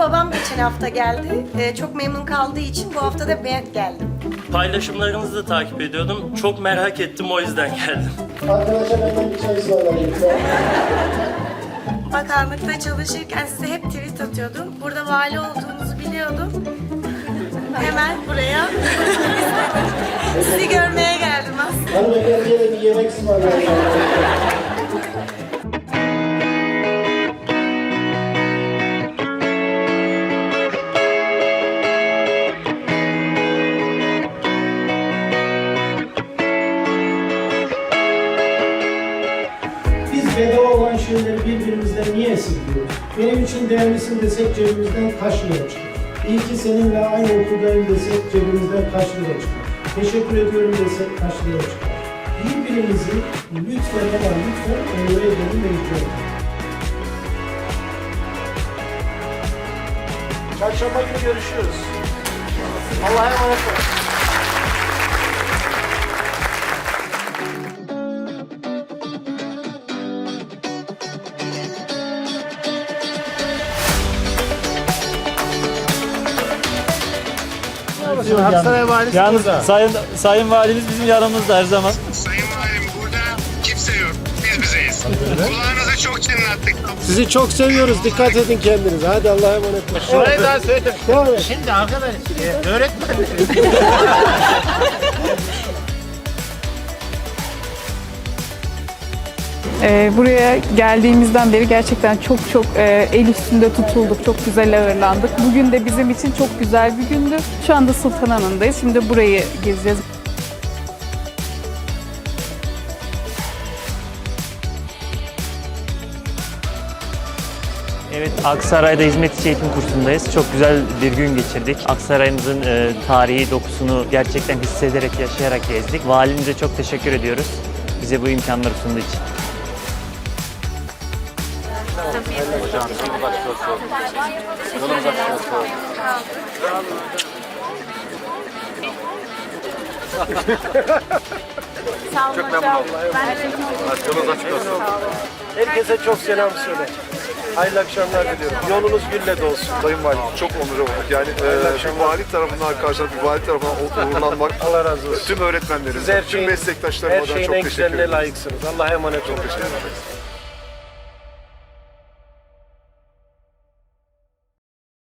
babam geçen hafta geldi. Ee, çok memnun kaldığı için bu hafta da ben geldim. Paylaşımlarınızı da takip ediyordum. Çok merak ettim o yüzden geldim. Arkadaşlar benden bir çay ısmarlayın. Bakanlıkta çalışırken size hep tweet atıyordum. Burada vali olduğunuzu biliyordum. Hemen buraya sizi görmeye geldim aslında. Hanımefendiye de bir yemek ısmarlayın. Olan şeyleri birbirimizden niye esirgiyoruz? Benim için değerlisin desek cebimizden kaç lira çıkar? İyi ki seninle aynı okuldayım desek cebimizden kaç lira çıkar? Teşekkür ediyorum desek kaç lira çıkar? Birbirimizi lütfen ama lütfen onlara edelim ve yıkayalım. Çarşamba günü görüşüyoruz. Allah'a emanet olun. Aksaray Valisi Yalnız burada. sayın sayın valimiz bizim yanımızda her zaman. Sayın Valim burada kimse yok. Biz bizeyiz. Kulağınızı çok çınlattık. Sizi çok seviyoruz. Dikkat edin kendinize. Hadi Allah'a emanet olun. Şurayı daha. Devam et. Şimdi arkadaş, e, öğretmen Ee, buraya geldiğimizden beri gerçekten çok çok e, el üstünde tutulduk, çok güzel ağırlandık. Bugün de bizim için çok güzel bir gündü. Şu anda Sultanhanı'ndayız. Şimdi burayı gezeceğiz. Evet Aksaray'da hizmet içi eğitim kursundayız. Çok güzel bir gün geçirdik. Aksaray'ımızın e, tarihi dokusunu gerçekten hissederek, yaşayarak gezdik. Valimize çok teşekkür ediyoruz. Bize bu imkanları sunduğu için. Herkese çok selam söyle. Hayırlı akşamlar diliyorum. Yolunuz gülle dolsun. Sayın Valim çok onur olduk. Yani e, bir vali tarafından arkadaşlar bir vali tarafından uğurlanmak Allah razı olsun. tüm öğretmenlerimize, her tüm şeyin, her meslektaşlarıma şeyin çok en teşekkür güzeline ederim. layıksınız. Allah'a emanet olun. Teşekkür ederim.